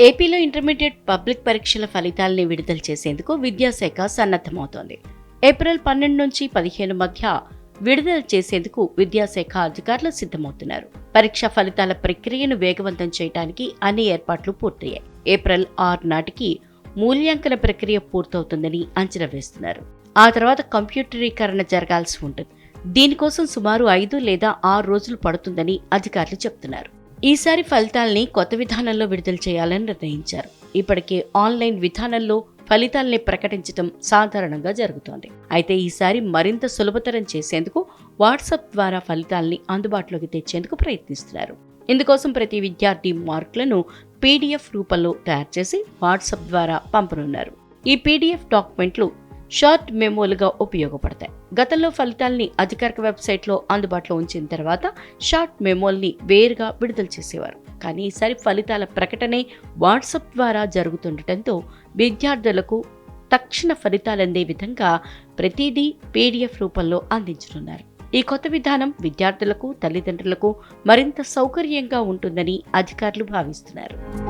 ఏపీలో intermediate public పరీక్షల ఫలితాల్ని విడుదల చేసేందుకు విద్యాశాఖ సన్నద్ధమవుతోంది. ఏప్రిల్ పన్నెండు నుంచి పదిహేను మధ్య విడుదల చేసేందుకు విద్యాశాఖ అధికారులు సిద్ధమవుతున్నారు. పరీక్ష ఫలితాల ప్రక్రియను వేగవంతం చేయడానికి అన్ని ఏర్పాట్లు పూర్తయ్యాయి. ఏప్రిల్ ఆరు నాటికి మూల్యాంకన ప్రక్రియ పూర్తవుతుందని అంచనా వేస్తున్నారు. ఆ తర్వాత కంప్యూటరీకరణ జరగాల్సి ఉంటుంది. దీనికోసం సుమారు ఐదు లేదా ఆరు రోజులు పడుతుందని అధికారులు చెప్తున్నారు. ఈసారి ఫలితాల్ని కొత్త విధానంలో విడుదల చేయాలని నిర్ణయించారు. ఇప్పటికే ఆన్లైన్ విధానంలో ఫలితాల్ని ప్రకటించడం సాధారణంగా జరుగుతోంది. అయితే ఈసారి మరింత సులభతరం చేసేందుకు వాట్సాప్ ద్వారా ఫలితాల్ని అందుబాటులోకి తెచ్చేందుకు ప్రయత్నిస్తున్నారు. ఇందుకోసం ప్రతి విద్యార్థి మార్కులను పీడిఎఫ్ రూపంలో తయారు చేసి వాట్సాప్ ద్వారా పంపనున్నారు. ఈ పీడిఎఫ్ డాక్యుమెంట్లు షార్ట్ మెమోలుగా ఉపయోగపడతాయి. గతంలో ఫలితాల్ని అధికారిక వెబ్సైట్లో అందుబాటులో ఉంచిన తర్వాత షార్ట్ మెమోల్ని వేరుగా విడుదల చేసేవారు. కానీ ఈసారి ఫలితాల ప్రకటనే వాట్సాప్ ద్వారా జరుగుతుండటంతో విద్యార్థులకు తక్షణ ఫలితాలు అందే విధంగా ప్రతిదీ పీడిఎఫ్ రూపంలో అందించనున్నారు. ఈ కొత్త విధానం విద్యార్థులకు తల్లిదండ్రులకు మరింత సౌకర్యంగా ఉంటుందని అధికారులు భావిస్తున్నారు.